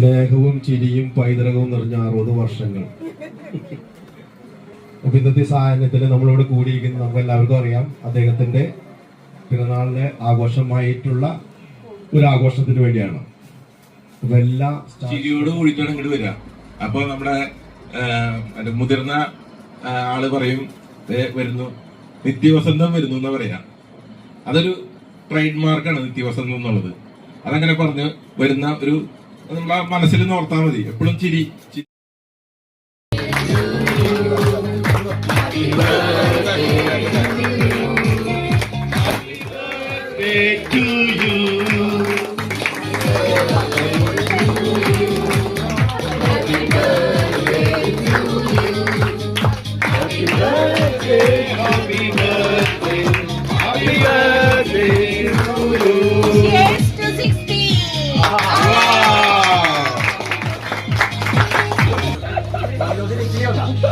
സ്നേഹവും ചിരിയും പൈതൃകവും നിറഞ്ഞ അറുപത് വർഷങ്ങൾ. അപ്പൊ ഇന്നത്തെ സാഹചര്യത്തിൽ നമ്മളോട് കൂടിയിരിക്കുന്ന നമുക്ക് എല്ലാവർക്കും അറിയാം അദ്ദേഹത്തിന്റെ പിറന്നാളിന്റെ ആഘോഷമായിട്ടുള്ള ഒരു ആഘോഷത്തിന് വേണ്ടിയാണ് ചിരിയോട് കൂടിയിട്ടാണ് ഇങ്ങോട്ട് വരിക. അപ്പൊ നമ്മുടെ മുതിർന്ന ആൾ പറയും "ദേ വരുന്നു. നിത്യവസന്തം വരുന്നു എന്ന് പറയാ. അതൊരു ട്രേഡ് മാർക്കാണ് നിത്യവസന്തം എന്നുള്ളത്. അതങ്ങനെ പറഞ്ഞ് വരുന്ന ഒരു മനസ്സിൽ നോർത്താൽ മതി. എപ്പോഴും ചിരി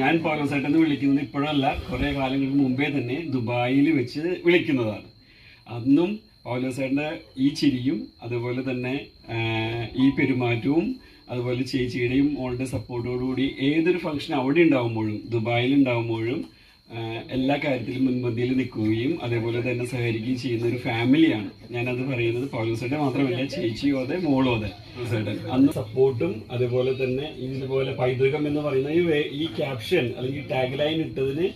ഞാൻ പൗലോസേട്ടെന്ന് വിളിക്കുന്നത് ഇപ്പോഴല്ല കുറേ കാലങ്ങൾക്ക് മുമ്പേ തന്നെ ദുബായിൽ വെച്ച് വിളിക്കുന്നതാണ്. അന്നും പൗലോസേട്ടന്റെ ഈ ചിരിയും അതുപോലെ തന്നെ ഈ പെരുമാറ്റവും അതുപോലെ ചേച്ചിയുടെയും മോളുടെ സപ്പോർട്ടോടുകൂടി ഏതൊരു ഫംഗ്ഷൻ അവിടെ ഉണ്ടാകുമ്പോഴും ദുബായിൽ ഉണ്ടാകുമ്പോഴും എല്ലാ കാര്യത്തിലും മുൻപന്തിയിൽ നിൽക്കുകയും അതേപോലെ തന്നെ സഹകരിക്കുകയും ചെയ്യുന്ന ഒരു ഫാമിലിയാണ് ഞാനത് പറയുന്നത് പൗലോസേട്ടൻ മാത്രമല്ല ചേച്ചിയോ അതെ മോളോ അതെ. പൗലോസേട്ടൻ അന്ന് സപ്പോർട്ടും അതേപോലെ തന്നെ ഇതുപോലെ പൈതൃകം എന്ന് പറയുന്ന ഈ ഈ ക്യാപ്ഷൻ അല്ലെങ്കിൽ ടാഗ് ലൈൻ ഇട്ടതിന്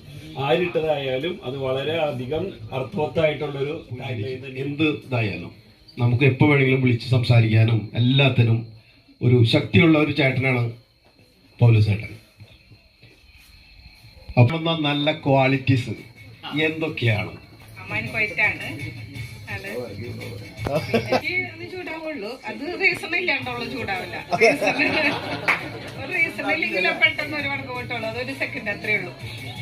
ആരിട്ടതായാലും അത് വളരെ അധികം അർത്ഥവത്തായിട്ടുള്ളൊരു എന്ത് ഇതായാലും നമുക്ക് എപ്പോൾ വേണമെങ്കിലും വിളിച്ച് സംസാരിക്കാനും എല്ലാത്തിനും ഒരു ശക്തിയുള്ള ഒരു ചേട്ടനാണ് പൗലോസ് ചേട്ടൻ. അപ്പം നല്ല ക്വാളിറ്റീസ് എന്തൊക്കെയാണ്? അത് എനിക്ക് ഒന്ന് ചൂടാവുള്ളൂ. അത് റീസൺ ഇല്ലാണ്ടുള്ള ചൂടാവില്ല. റീസൺ ഇല്ലെങ്കിലും പെട്ടെന്ന് ഒരു അതൊരു സെക്കൻഡ് അത്രേ ഉള്ളൂ.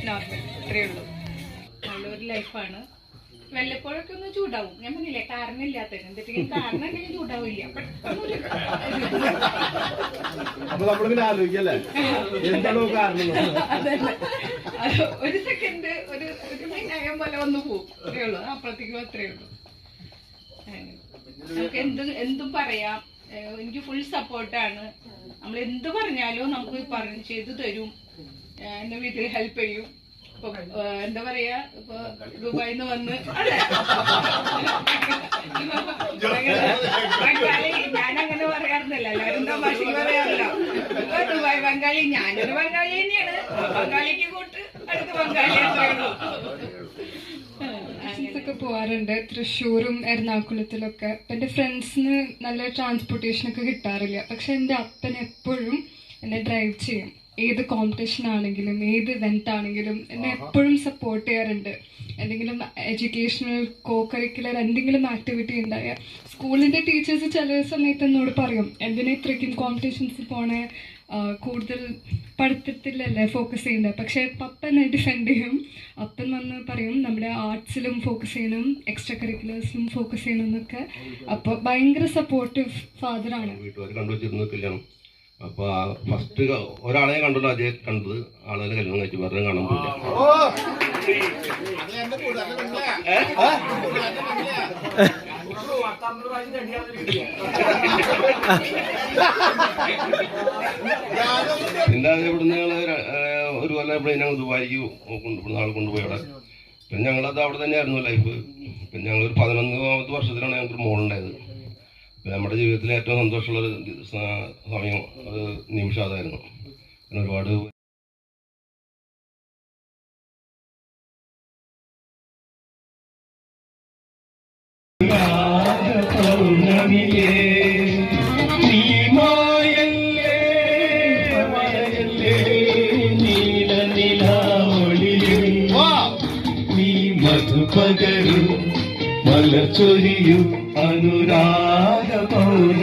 നോർമൽ അത്രേ ഉള്ളൂ. നല്ലൊരു ലൈഫാണ് വല്ലപ്പോഴൊക്കെ ഒന്ന് ചൂടാവും. ഞാൻ പറഞ്ഞില്ലേ കാരണം ഇല്ലാത്ത എന്തെങ്കിലും കാരണം ഉണ്ടെങ്കിൽ ചൂടാവില്ല. പെട്ടെന്നൊരു അപ്പൊ നമ്മളിങ്ങനെ ആലോചിക്കല്ലേ? എന്താണോ കാരണം? ഒരു സെക്കൻഡ് ഒരു ഒരു മിനായം പോലെ വന്ന് പോകും അത്രേ ഉള്ളൂ. അപ്പുറത്തേക്കും അത്രേ ഉള്ളൂ. അങ്ങനെ. നമുക്ക് എന്ത് എന്തും പറയാം. എനിക്ക് ഫുൾ സപ്പോർട്ടാണ് നമ്മൾ എന്ത് പറഞ്ഞാലും നമുക്ക് പറഞ്ഞു ചെയ്തു തരും. എന്നെ വീട്ടിൽ ഹെൽപ്പ് ചെയ്യും. എന്താ പറയാ? ഇപ്പൊ ദുബായിന്ന് വന്ന് ബംഗാളി ഞാനങ്ങനെ പറയാറുന്നില്ല. എല്ലാവരും തമാശക്ക് പറയാറില്ല ദുബായ് ബംഗാളി ഞാനൊരു ബംഗാളി തന്നെയാണ്. ബംഗാളിക്ക് കൂട്ട് അടുത്ത ബംഗാളി അത്രേ ഉള്ളൂ ഒക്കെ പോവാറുണ്ട്. തൃശ്ശൂരും എറണാകുളത്തിലൊക്കെ. എന്റെ ഫ്രണ്ട്സിന് നല്ല ട്രാൻസ്പോർട്ടേഷൻ ഒക്കെ കിട്ടാറില്ല. പക്ഷെ എന്റെ അപ്പൻ എപ്പോഴും എന്നെ ഡ്രൈവ് ചെയ്യും. ഏത് കോമ്പറ്റീഷൻ ആണെങ്കിലും ഏത് ഇവന്റ് ആണെങ്കിലും എന്നെ എപ്പോഴും സപ്പോർട്ട് ചെയ്യാറുണ്ട്. എന്തെങ്കിലും എഡ്യൂക്കേഷണൽ കോ കരിക്കുലർ എന്തെങ്കിലും ആക്ടിവിറ്റി ഉണ്ടായ സ്കൂളിന്റെ ടീച്ചേഴ്സ് ചില സമയത്ത് എന്നോട് പറയും എന്തിനാ ഇത്രയ്ക്കും കോമ്പറ്റീഷൻസ് പോണേ? കൂടുതൽ പഠിത്തത്തിലല്ലേ ഫോക്കസ് ചെയ്യുന്നത് പക്ഷേ പപ്പനെ ഡിഫെൻഡ് ചെയ്യും. അപ്പൻ വന്ന് പറയും നമ്മുടെ ആർട്സിലും ഫോക്കസ് ചെയ്യണം എക്സ്ട്രാ കരിക്കുലേഴ്സിലും ഫോക്കസ് ചെയ്യണം എന്നൊക്കെ. അപ്പോൾ ഭയങ്കര സപ്പോർട്ടീവ് ഫാദറാണ് വീട്ടുകാർ കണ്ടുവച്ചിരുന്നു കല്യാണം. അപ്പൊ ഫസ്റ്റ് ഒരാളെ കണ്ടുള്ളൂ അജയ് കണ്ടത് ആളെ കല്യാണം കഴിച്ചു വേറെ കാണാൻ പോയില്ല. അത് ഇവിടുന്ന് ഞങ്ങൾ ഒരു കൊല്ലം എപ്പോഴും ഞങ്ങൾ ദുബായിക്ക് കൊണ്ട് ഇവിടുന്ന് ആൾ കൊണ്ടുപോയി അവിടെ. പിന്നെ ഞങ്ങളത് അവിടെ തന്നെയായിരുന്നു ലൈഫ് പിന്നെ ഞങ്ങൾ ഒരു പതിനൊന്നാമത്തെ വർഷത്തിലാണ് ഞങ്ങൾക്ക് മോളുണ്ടായത്. നമ്മുടെ ജീവിതത്തിലെ ഏറ്റവും സന്തോഷമുള്ള ഒരു സമയം നിമിഷം അതായിരുന്നു. ಮನವಿಗೆ ನೀ ಮಾಯಲ್ಲೇ ಮಾಯಲ್ಲೇ ನೀಲ ನೀಲಾವಳಿಯೇ ನೀ ಮಧುಪಗರು ಮಲಚೊರಿಯು ಅನುರಾಗ ಪೌರ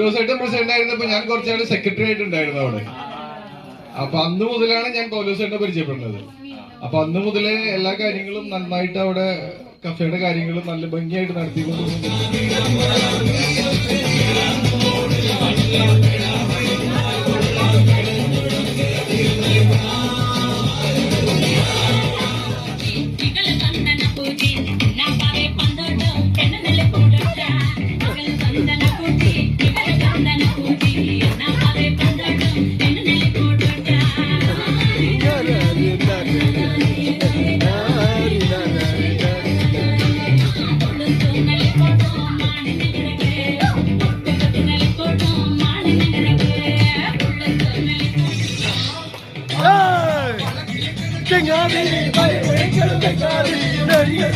പൗലോസായിട്ട് പ്രസിഡന്റ് ആയിരുന്നപ്പോ ഞാൻ കുറച്ചാൾ സെക്രട്ടറി ആയിട്ടുണ്ടായിരുന്നു അവിടെ. അപ്പൊ അന്ന് മുതലാണ് ഞാൻ പൗലോസായിട്ട് പരിചയപ്പെടുന്നത്. അപ്പൊ അന്ന് മുതലേ എല്ലാ കാര്യങ്ങളും നന്നായിട്ട് അവിടെ കഫേയുടെ കാര്യങ്ങളും നല്ല ഭംഗിയായിട്ട് നടത്തിക്കൊണ്ടിരുന്നു. يا